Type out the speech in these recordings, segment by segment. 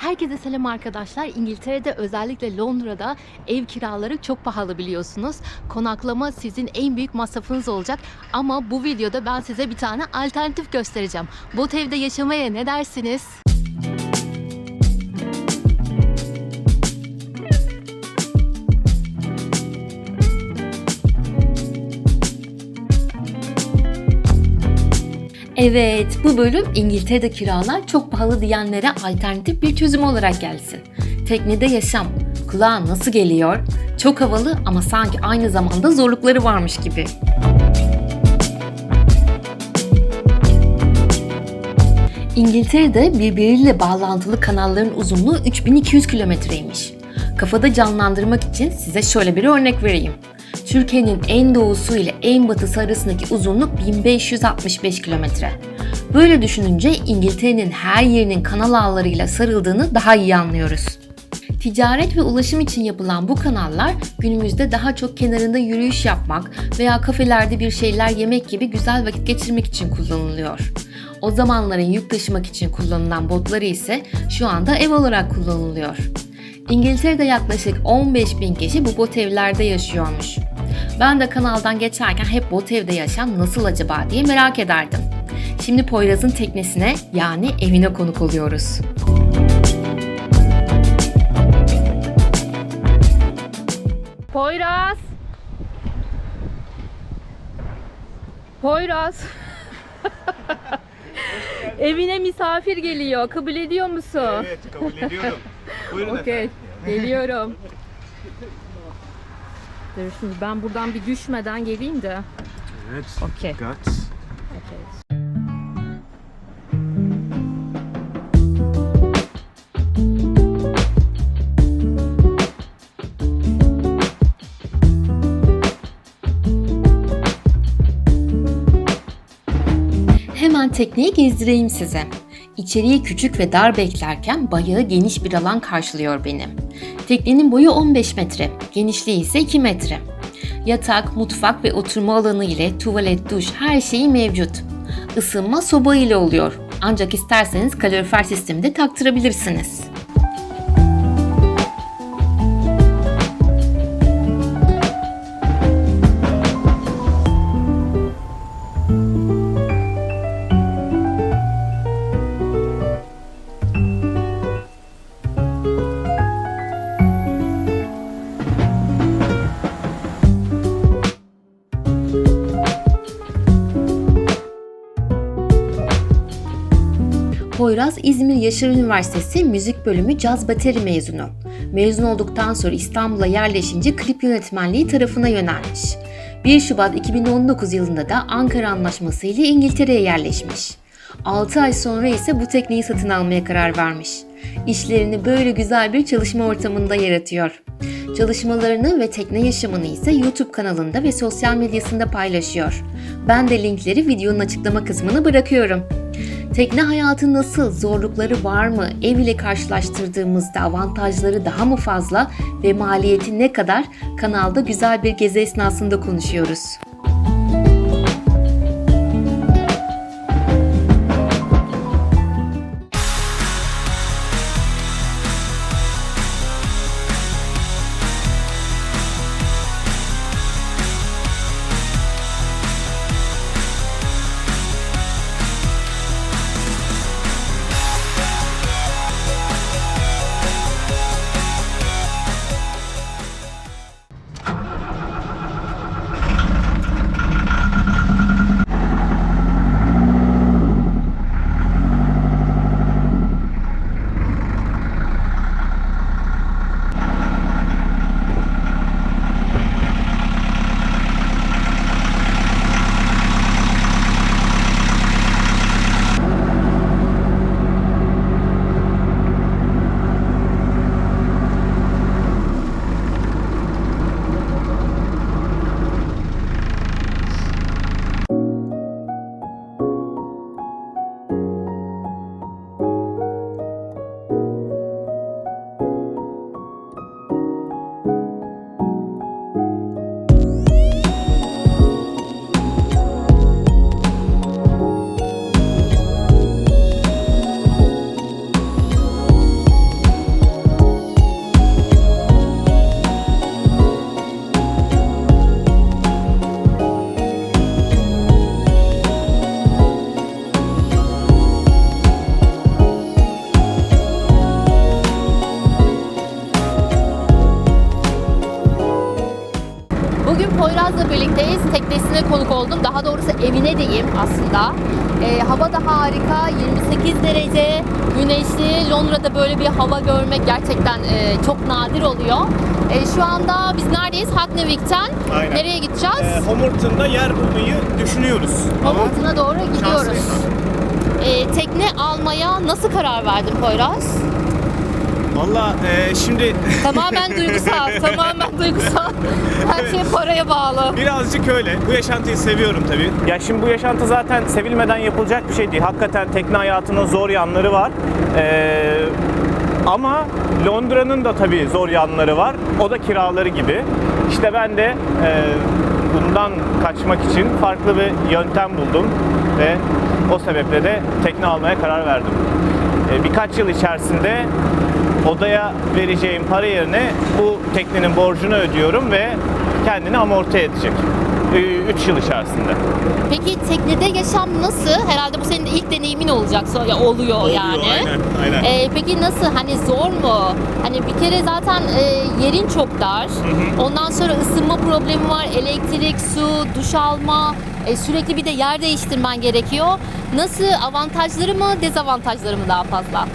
Herkese selam arkadaşlar. İngiltere'de özellikle Londra'da ev kiraları çok pahalı biliyorsunuz. Konaklama sizin en büyük masrafınız olacak. Ama bu videoda ben size bir tane alternatif göstereceğim. Bot evde yaşamaya ne dersiniz? Evet, bu bölüm İngiltere'de kiralar çok pahalı diyenlere alternatif bir çözüm olarak gelsin. Teknede yaşam. Kulağa nasıl geliyor? Çok havalı ama sanki aynı zamanda zorlukları varmış gibi. İngiltere'de birbiriyle bağlantılı kanalların uzunluğu 3200 kilometreymiş. Kafada canlandırmak için size şöyle bir örnek vereyim. Türkiye'nin en doğusu ile en batısı arasındaki uzunluk 1565 kilometre. Böyle düşününce İngiltere'nin her yerinin kanal ağlarıyla sarıldığını daha iyi anlıyoruz. Ticaret ve ulaşım için yapılan bu kanallar günümüzde daha çok kenarında yürüyüş yapmak veya kafelerde bir şeyler yemek gibi güzel vakit geçirmek için kullanılıyor. O zamanların yük taşımak için kullanılan botları ise şu anda ev olarak kullanılıyor. İngiltere'de yaklaşık 15 bin kişi bu bot evlerde yaşıyormuş. Ben de kanaldan geçerken hep bot evde yaşam nasıl acaba diye merak ederdim. Şimdi Poyraz'ın teknesine yani evine konuk oluyoruz. Poyraz! Poyraz! Evine misafir geliyor. Kabul ediyor musun? Evet kabul ediyorum. Buyurun Okey. efendim. Geliyorum. Dur şimdi ben buradan bir düşmeden geleyim de. Evet. Okey. Dikkat. Hemen tekneyi gezdireyim size. İçeriği küçük ve dar beklerken bayağı geniş bir alan karşılıyor beni. Teknenin boyu 15 metre, genişliği ise 2 metre. Yatak, mutfak ve oturma alanı ile tuvalet, duş her şeyi mevcut. Isınma soba ile oluyor. Ancak isterseniz kalorifer sistemi de taktırabilirsiniz. Poyraz İzmir Yaşar Üniversitesi Müzik Bölümü Caz Bateri mezunu. Mezun olduktan sonra İstanbul'a yerleşince klip yönetmenliği tarafına yönelmiş. 1 Şubat 2019 yılında da Ankara Anlaşması ile İngiltere'ye yerleşmiş. 6 ay sonra ise bu tekneyi satın almaya karar vermiş. İşlerini böyle güzel bir çalışma ortamında yaratıyor. Çalışmalarını ve tekne yaşamını ise YouTube kanalında ve sosyal medyasında paylaşıyor. Ben de linkleri videonun açıklama kısmına bırakıyorum. Tekne hayatı nasıl, zorlukları var mı, ev ile karşılaştırdığımızda avantajları daha mı fazla? Ve maliyeti ne kadar? Kanalda güzel bir gezi esnasında konuşuyoruz. Konuk oldum. Daha doğrusu evine diyeyim aslında. Ee, hava da harika. 28 derece. Güneşli. Londra'da böyle bir hava görmek gerçekten e, çok nadir oluyor. E, şu anda biz neredeyiz? Hacknewick'ten. Aynen. Nereye gideceğiz? Ee, Homurton'da yer bulmayı düşünüyoruz. Ama Hamilton'a doğru gidiyoruz. E, tekne almaya nasıl karar verdin Poyraz? Valla e, şimdi Tamamen duygusal, tamamen duygusal. Her şey paraya bağlı. birazcık öyle. Bu yaşantıyı seviyorum tabii. Ya şimdi bu yaşantı zaten sevilmeden yapılacak bir şey değil. Hakikaten tekne hayatının zor yanları var. Ee, ama Londra'nın da tabii zor yanları var. O da kiraları gibi. İşte ben de e, bundan kaçmak için farklı bir yöntem buldum ve o sebeple de tekne almaya karar verdim. E, birkaç yıl içerisinde odaya vereceğim para yerine bu teknenin borcunu ödüyorum ve kendini amorti edecek. 3 yıl içerisinde. Peki teknede yaşam nasıl? Herhalde bu senin de ilk deneyimin olacak. ya oluyor, Oluyor, yani. aynen, aynen. Ee, peki nasıl? Hani zor mu? Hani bir kere zaten e, yerin çok dar. Ondan sonra ısınma problemi var. Elektrik, su, duş alma. e, sürekli bir de yer değiştirmen gerekiyor. Nasıl? Avantajları mı, dezavantajları mı daha fazla?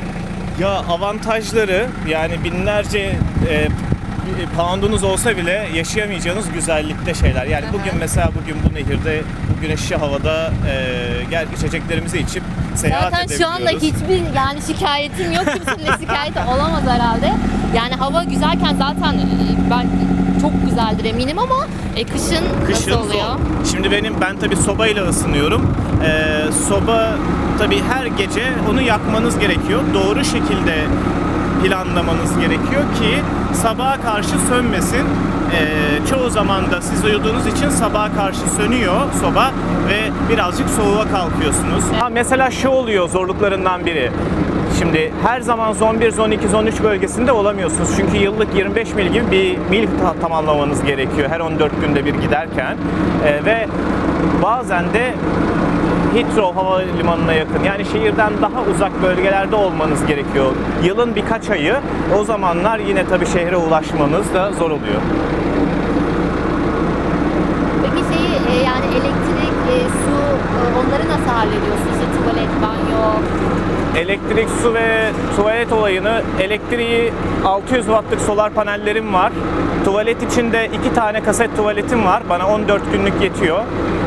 Ya avantajları yani binlerce e, poundunuz olsa bile yaşayamayacağınız güzellikte şeyler. Yani bugün mesela bugün bu nehirde bu güneşli havada e, gel içeceklerimizi içip seyahat Zaten edebiliyoruz. şu anda hiçbir yani şikayetim yok. Kimsenin şikayeti olamaz herhalde. Yani hava güzelken zaten e, ben çok güzeldir eminim ama e, kışın, Kışın nasıl oluyor? zor. Şimdi benim ben tabii sobayla ısınıyorum. Ee, soba tabii her gece onu yakmanız gerekiyor. Doğru şekilde planlamanız gerekiyor ki sabaha karşı sönmesin. Ee, çoğu zaman da siz uyuduğunuz için sabaha karşı sönüyor soba ve birazcık soğuğa kalkıyorsunuz. Ha, mesela şu oluyor zorluklarından biri. Şimdi her zaman zon 1, zon 2, zon 3 bölgesinde olamıyorsunuz. Çünkü yıllık 25 mil gibi bir mil ta- tamamlamanız gerekiyor her 14 günde bir giderken. Ee, ve bazen de Heathrow Havalimanı'na yakın yani şehirden daha uzak bölgelerde olmanız gerekiyor. Yılın birkaç ayı o zamanlar yine tabii şehre ulaşmanız da zor oluyor. Peki şeyi e, yani elektrik, e, su e, onları nasıl hallediyorsun? İşte tuvalet, banyo. Elektrik, su ve tuvalet olayını elektriği 600 wattlık solar panellerim var. Tuvalet için de iki tane kaset tuvaletim var. Bana 14 günlük yetiyor.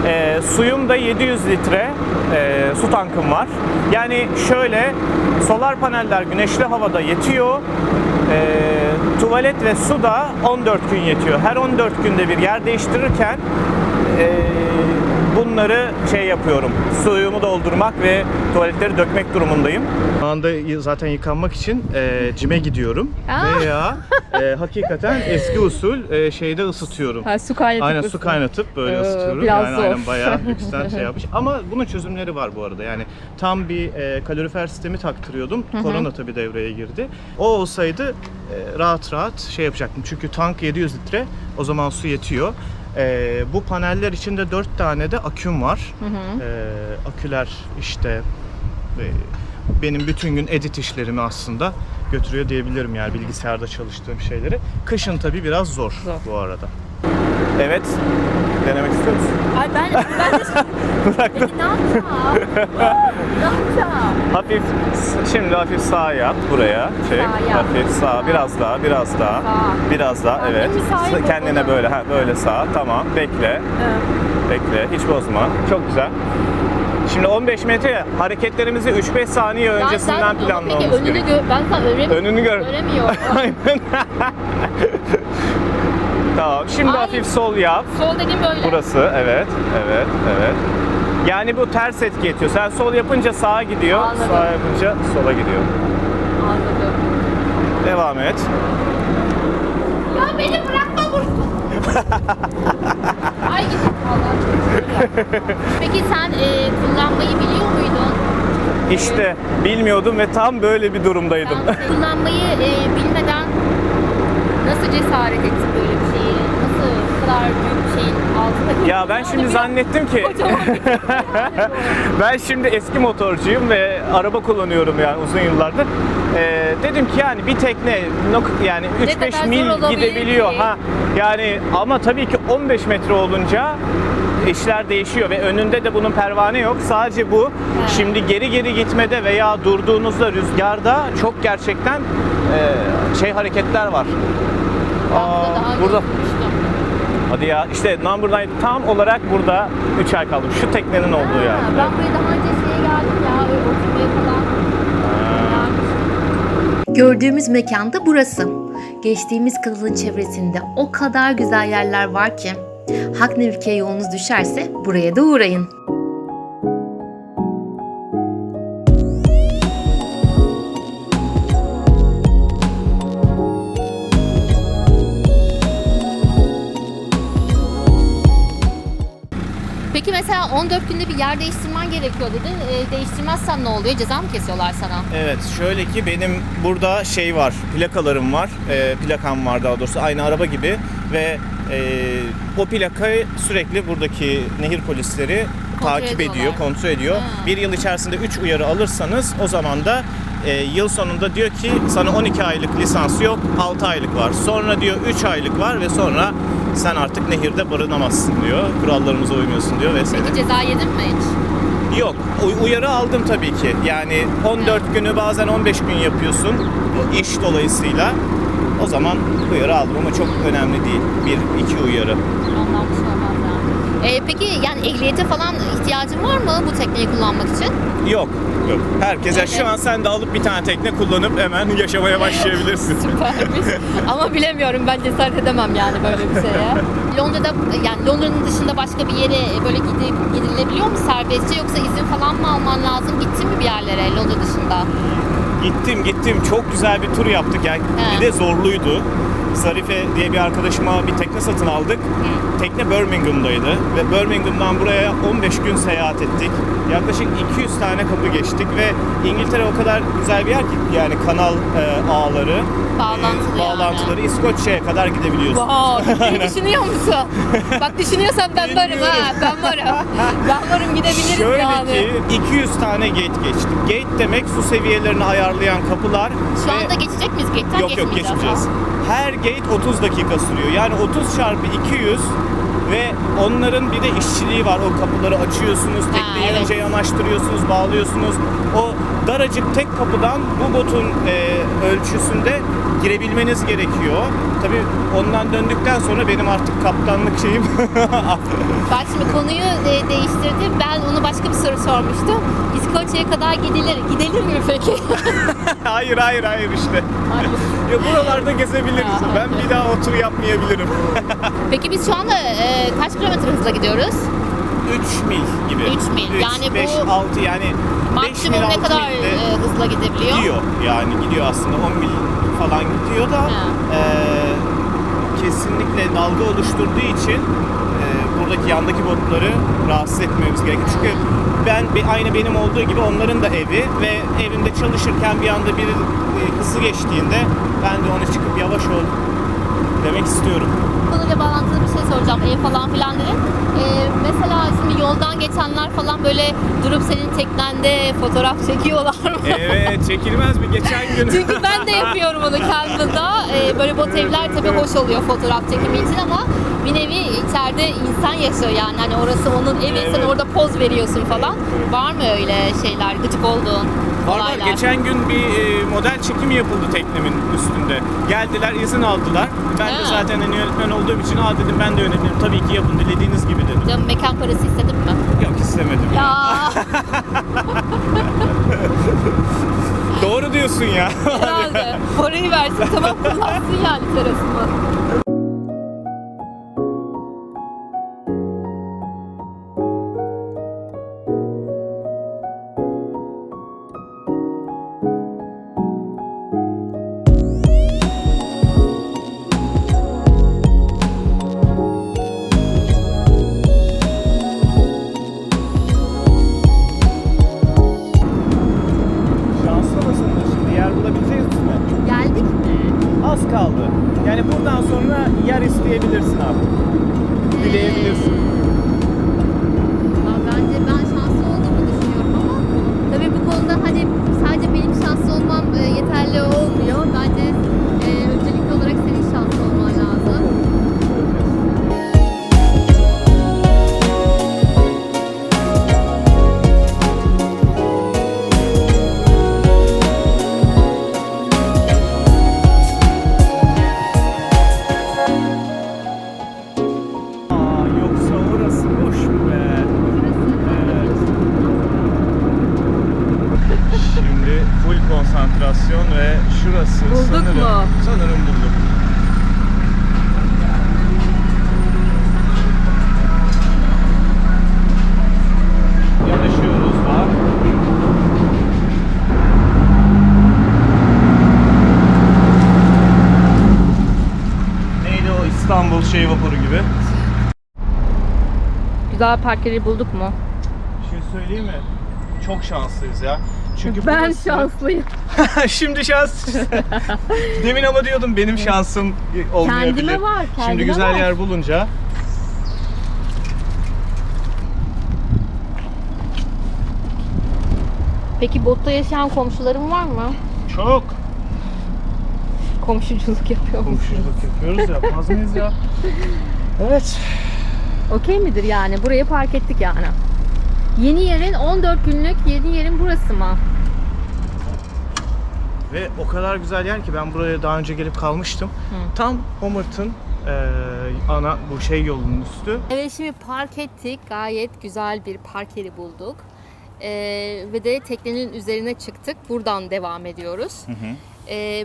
Ee, suyum da 700 litre e, su tankım var. Yani şöyle solar paneller güneşli havada yetiyor. Ee, tuvalet ve su da 14 gün yetiyor. Her 14 günde bir yer değiştirirken e, bunları şey yapıyorum. Suyumu doldurmak ve tuvaletleri dökmek durumundayım. Şu anda zaten yıkanmak için e, cime gidiyorum Aa. veya e, hakikaten eski usul e, şeyde ısıtıyorum. Ha, su kaynatıp Aynen su kaynatıp böyle Ee, ısıtıyorum. biraz yani zor. aynen bayağı lüksten şey yapmış. Ama bunun çözümleri var bu arada. Yani tam bir e, kalorifer sistemi taktırıyordum. Korona tabii devreye girdi. O olsaydı e, rahat rahat şey yapacaktım. Çünkü tank 700 litre. O zaman su yetiyor. E, bu paneller içinde 4 tane de aküm var. E, aküler işte e, benim bütün gün edit işlerimi aslında götürüyor diyebilirim yani bilgisayarda çalıştığım şeyleri. Kışın tabii biraz zor, Zor. bu arada. Evet. Denemek istiyor musun? Ay ben, ben de Peki ne yapacağım? ne yapacağım? Hafif şimdi hafif sağa yat buraya. Çek. Sağa yat. Hafif sağ. Biraz daha, biraz daha. Sağ. Biraz daha. Tamam, Evet. S- Kendine yapalım. böyle ha böyle sağ. Tamam. Bekle. Bekle. Hiç bozma. Çok güzel. Şimdi 15 metre hareketlerimizi 3-5 saniye öncesinden zaten- ama planlamamız Peki önünü gerekiyor. gö ben öremiyorum. Önünü gör. Göremiyorum. Aynen. Tamam. Şimdi Ay. hafif sol yap. Sol dediğim böyle. Burası evet, evet, evet. Yani bu ters etki ediyor. Sen sol yapınca sağa gidiyor, Anladım. sağ yapınca sola gidiyor. Anladım. Devam et. Ya beni bırakma burada. Ay git Allah Peki sen e, kullanmayı biliyor muydun? İşte bilmiyordum ve tam böyle bir durumdaydım. Sen kullanmayı e, bilmeden nasıl cesaret ettin böyle bir kadar büyük bir şeyin altında? ya ben şimdi zannettim ki ben şimdi eski motorcuyum ve araba kullanıyorum yani uzun yıllardır. Ee, dedim ki yani bir tekne nok- yani kadar 3-5 zor mil olabilir gidebiliyor. ki? Ha yani ama tabii ki 15 metre olunca işler değişiyor ve önünde de bunun pervane yok. Sadece bu. Şimdi geri geri gitmede veya durduğunuzda rüzgarda çok gerçekten e, şey hareketler var. Aa, burada Hadi ya işte Number Nine tam olarak burada 3 ay kaldım. Şu teknenin olduğu yer. Ben buraya daha önce şeye geldim ya öyle oturmaya falan. Gördüğümüz mekan da burası. Geçtiğimiz kanalın çevresinde o kadar güzel yerler var ki. Haknevki'ye yolunuz düşerse buraya da uğrayın. Peki mesela 14 günde bir yer değiştirmen gerekiyor dedin. E, değiştirmezsen ne oluyor? Ceza mı kesiyorlar sana? Evet şöyle ki benim burada şey var plakalarım var e, plakam var daha doğrusu aynı araba gibi ve e, o plakayı sürekli buradaki nehir polisleri takip ediyorlar. ediyor kontrol ediyor. Ha. Bir yıl içerisinde 3 uyarı alırsanız o zaman da e, yıl sonunda diyor ki sana 12 aylık lisans yok 6 aylık var sonra diyor 3 aylık var ve sonra sen artık nehirde barınamazsın diyor kurallarımıza uymuyorsun diyor vesaire. Peki ceza yedin mi hiç? Yok. Uyarı aldım tabii ki. Yani 14 günü bazen 15 gün yapıyorsun iş dolayısıyla. O zaman uyarı aldım ama çok önemli değil. Bir, iki uyarı. Ondan E, peki yani ehliyete falan ihtiyacın var mı bu tekneyi kullanmak için? Yok. Yok. Herkese şu an sen de alıp bir tane tekne kullanıp hemen yaşamaya başlayabilirsin. Süpermiş. Ama bilemiyorum ben cesaret edemem yani böyle bir şeye. Londra'da yani Londra'nın dışında başka bir yere böyle gidip gidilebiliyor mu serbestçe yoksa izin falan mı alman lazım? Gittin mi bir yerlere Londra dışında? Gittim gittim. Çok güzel bir tur yaptık. Yani He. bir de zorluydu. Zarife diye bir arkadaşıma bir tekne satın aldık. Tekne Birmingham'daydı ve Birmingham'dan buraya 15 gün seyahat ettik. Yaklaşık 200 tane kapı geçtik ve İngiltere o kadar güzel bir yer ki yani kanal e, ağları, Bağlantılı e, yani. bağlantıları İskoçya'ya kadar gidebiliyorsun. Wow, düşünüyor musun? Bak düşünüyorsan ben varım ha, ben varım. Ben varım gidebiliriz Şöyle yani. ki 200 tane gate geçtik. Gate demek su seviyelerini ayarlayan kapılar. Şu ve- anda geçecek miyiz? Gate'den Yok yok geçmeyeceğiz. geçmeyeceğiz. Her gate 30 dakika sürüyor. Yani 30 çarpı 200 ve onların bir de işçiliği var. O kapıları açıyorsunuz, tekneyi evet. önce yanaştırıyorsunuz, bağlıyorsunuz. O daracık tek kapıdan bu botun e, ölçüsünde girebilmeniz gerekiyor. Tabii ondan döndükten sonra benim artık kaptanlık şeyim Ben şimdi konuyu e, değiştirdim. Ben onu başka bir soru sormuştum. İskoçya'ya kadar gidilir. Gidelim mi peki? hayır hayır hayır işte. Ya buralarda gezebiliriz. Ben bir daha o turu yapmayabilirim. peki biz şu anda e, kaç kilometre hızla gidiyoruz? 3 mil gibi. Üç mil. Yani 5, bu 6 yani 5 Maksimum mil, ne 6 kadar e, hızla gidebiliyor? gidiyor. Yani gidiyor aslında 10 mil falan gidiyor da Ha. e, kesinlikle dalga oluşturduğu için e, buradaki yandaki botları rahatsız etmemiz gerekiyor. Çünkü ben bir- aynı benim olduğu gibi onların da evi ve evimde çalışırken bir anda biri e, hızlı geçtiğinde ben de ona çıkıp yavaş ol demek istiyorum. Konuyla bağlantılı bir şey soracağım. Ev falan filan dedin. E, mesela şimdi yoldan geçenler falan böyle durup senin teknende fotoğraf çekiyorlar mı? Evet çekilmez mi? Geçen gün Çünkü ben de yapıyorum onu Canva'da. Ee, böyle bot evler tabii hoş oluyor fotoğraf çekimi için ama bir nevi içeride insan yaşıyor yani. Hani orası onun evi, sen Evet. orada poz veriyorsun falan. Var mı öyle şeyler, gıcık olduğun Var var. Geçen gün bir e, model çekimi yapıldı teknemin üstünde. Geldiler, izin aldılar. Ben de Ha. zaten hani yönetmen olduğum için aa dedim ben de yönetmenim. Tabii ki yapın dilediğiniz gibi dedim. Canım mekan parası istedin mi? Yok istemedim. Ya Doğru diyorsun ya. herhalde. Parayı versin tamam kullansın yani terasını. Güzel park yeri bulduk mu? Bir şey söyleyeyim mi? Çok şanslıyız ya. Çünkü Ben burası- şanslıyım. Şimdi şans. Demin ama diyordum benim şansım olmayabilir. Kendime var, Şimdi kendime güzel var. yer bulunca Peki botta yaşayan komşuların var mı? çok Komşuculuk yapıyor musun? komşuluk yapıyoruz yapmaz mıyız ya? Evet. Okey midir yani? Buraya park ettik yani. Yeni yerin 14 günlük yeni yerin burası mı? Ve o kadar güzel yer ki ben buraya daha önce gelip kalmıştım. Tam Homerton eee, ana bu şey yolunun üstü. Evet şimdi park ettik. Gayet güzel bir park yeri bulduk. Ee, ve de teknenin üzerine çıktık. Buradan devam ediyoruz. Ee,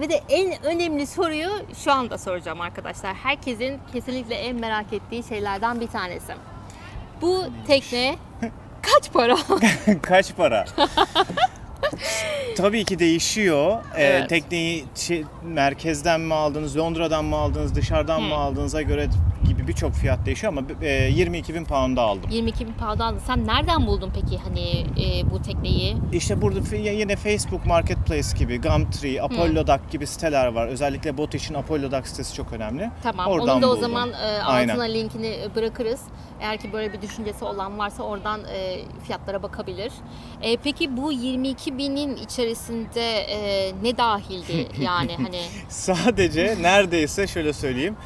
ve de en önemli soruyu şu anda soracağım arkadaşlar. Herkesin kesinlikle en merak ettiği şeylerden bir tanesi. Bu tekne kaç para? Kaç para? Tabii ki değişiyor. Ee, Evet. tekneyi merkezden mi aldınız, Londra'dan mı aldınız, dışarıdan mı aldığınıza göre gibi birçok fiyat değişiyor ama e, 22 bin pound'a aldım. 22 bin pound aldın. Sen nereden buldun peki hani e, bu tekneyi? İşte burada yine Facebook Marketplace gibi, Gumtree, Apollo Dock gibi siteler var. Özellikle bot için Apollo Dock sitesi çok önemli. Tamam. Oradan Onun da o buldum. zaman e, Aynen. altına linkini e, bırakırız. Eğer ki böyle bir düşüncesi olan varsa oradan e, fiyatlara bakabilir. E, peki bu 22 binin içerisinde e, ne dahildi yani hani? Sadece neredeyse şöyle söyleyeyim.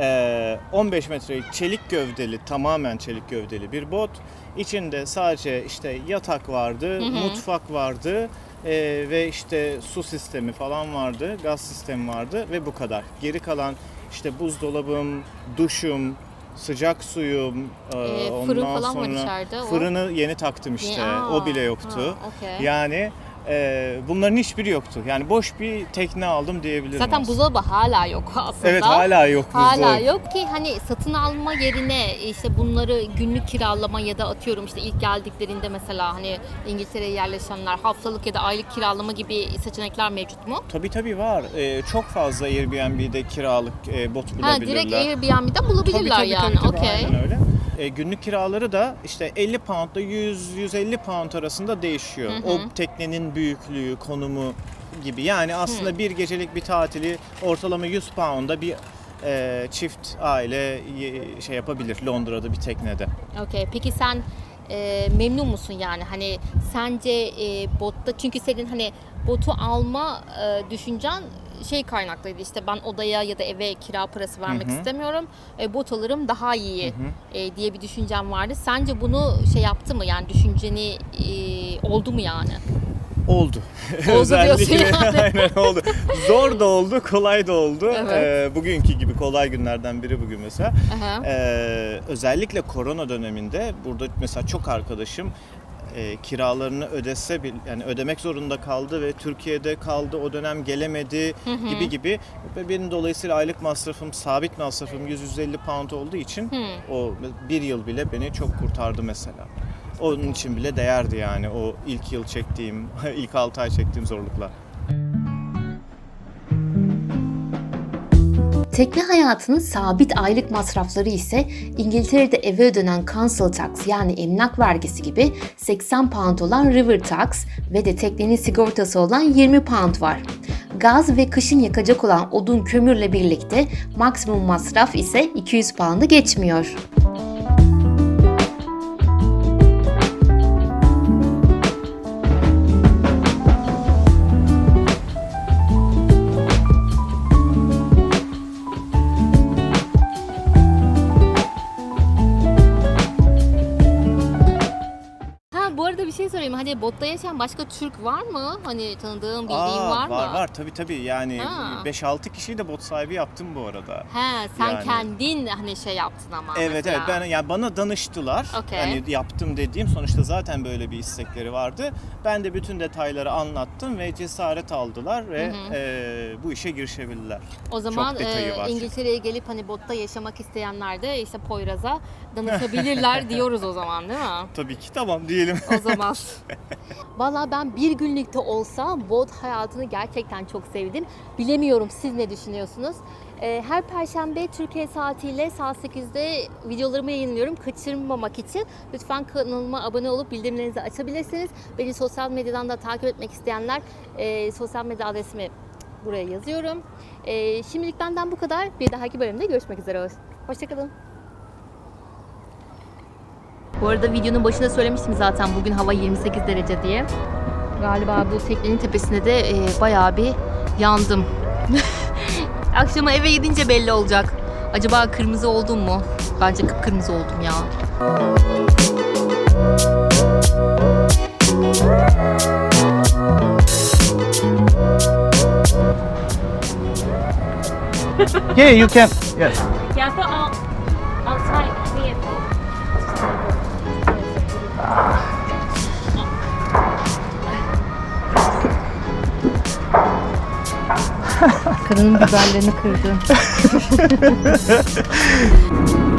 eee, 15 metrelik çelik gövdeli, tamamen çelik gövdeli bir bot. İçinde sadece işte yatak vardı, mutfak vardı eee, ve işte su sistemi falan vardı, gaz sistemi vardı ve bu kadar. Geri kalan işte buzdolabım, duşum, sıcak suyum, eee, Ee, fırın ondan falan var sonra içeride, o. fırını yeni taktım işte. Aa, o bile yoktu. ha, okey. Yani eee, bunların hiçbiri yoktu. Yani boş bir tekne aldım diyebilirim. Zaten aslında. buzdolabı hala yok aslında. Evet hala yok Hala buzdolabı. yok ki hani satın alma yerine işte bunları günlük kiralama ya da atıyorum işte ilk geldiklerinde mesela hani İngiltere'ye yerleşenler haftalık ya da aylık kiralama gibi seçenekler mevcut mu? Tabii tabii var. Ee, çok fazla Airbnb'de kiralık e, bot bulabilirler. Ha direkt Airbnb'den bulabilirler Tabii, tabii, yani. tabii, tabii, Okey. Aynen öyle. E, günlük kiraları da işte 50 pound ile 100-150 pound arasında değişiyor. O teknenin büyüklüğü, konumu gibi. Yani aslında bir gecelik bir tatili ortalama 100 pound'a bir e, çift aile şey yapabilir Londra'da bir teknede. Okey. Peki sen e, memnun musun yani? Hani sence e, botta çünkü senin hani botu alma e, düşüncen şey kaynaklıydı işte ben odaya ya da eve kira parası vermek istemiyorum. E, bot alırım daha iyi e, diye bir düşüncem vardı. Sence bunu şey yaptı mı? Yani düşünceni e, oldu mu yani? Oldu. Oldu diyorsun yani. Aynen oldu. Zor da oldu, kolay da oldu. Evet. Ee, bugünkü gibi kolay günlerden biri bugün mesela. Aha. Ee, özellikle korona döneminde burada mesela çok arkadaşım e, kiralarını ödese bil- yani ödemek zorunda kaldı ve Türkiye'de kaldı o dönem gelemedi gibi gibi ve benim dolayısıyla aylık masrafım sabit masrafım 100-150 pound olduğu için o bir yıl bile beni çok kurtardı mesela. Onun için bile değerdi yani o ilk yıl çektiğim, ilk 6 ay çektiğim zorluklar. Tekne hayatının sabit aylık masrafları ise İngiltere'de eve ödenen council tax yani emlak vergisi gibi 80 pound olan river tax ve de teknenin sigortası olan 20 pound var. Gaz ve kışın yakacak olan odun kömürle birlikte maksimum masraf ise 200 pound'ı geçmiyor. Yaşayan başka Türk var mı? Hani tanıdığın, bildiğin Aa, var mı? Var var tabii tabii yani Ha. 5-6 kişiyi de bot sahibi yaptım bu arada. He, sen Yani. kendin hani şey yaptın ama Evet mesela. evet ben yani bana danıştılar. Okey. Hani yaptım dediğim sonuçta zaten böyle bir istekleri vardı. Ben de bütün detayları anlattım ve cesaret aldılar ve e, bu işe girişebildiler. O zaman Çok detayı e, var. İngiltere'ye gelip hani botta yaşamak isteyenler de işte Poyraz'a danışabilirler diyoruz o zaman değil mi? Tabii ki tamam diyelim. O zaman. Valla ben bir günlükte olsa bot hayatını gerçekten çok sevdim. Bilemiyorum siz ne düşünüyorsunuz? Ee, Her perşembe Türkiye saatiyle saat 8'de videolarımı yayınlıyorum. Kaçırmamak için lütfen kanalıma abone olup bildirimlerinizi açabilirsiniz. Beni sosyal medyadan da takip etmek isteyenler e, sosyal medya adresimi buraya yazıyorum. E, şimdilik benden bu kadar. Bir dahaki bölümde görüşmek üzere. Hoşçakalın. Bu arada videonun başında söylemiştim zaten bugün hava 28 derece diye. Galiba bu teknenin tepesinde de e, bayağı bir yandım. Akşama eve gidince belli olacak. Acaba kırmızı oldum mu? Bence kıpkırmızı oldum ya. Yeah, you can. Yes. Yeah, but I'll, Kadının biberlerini kırdı.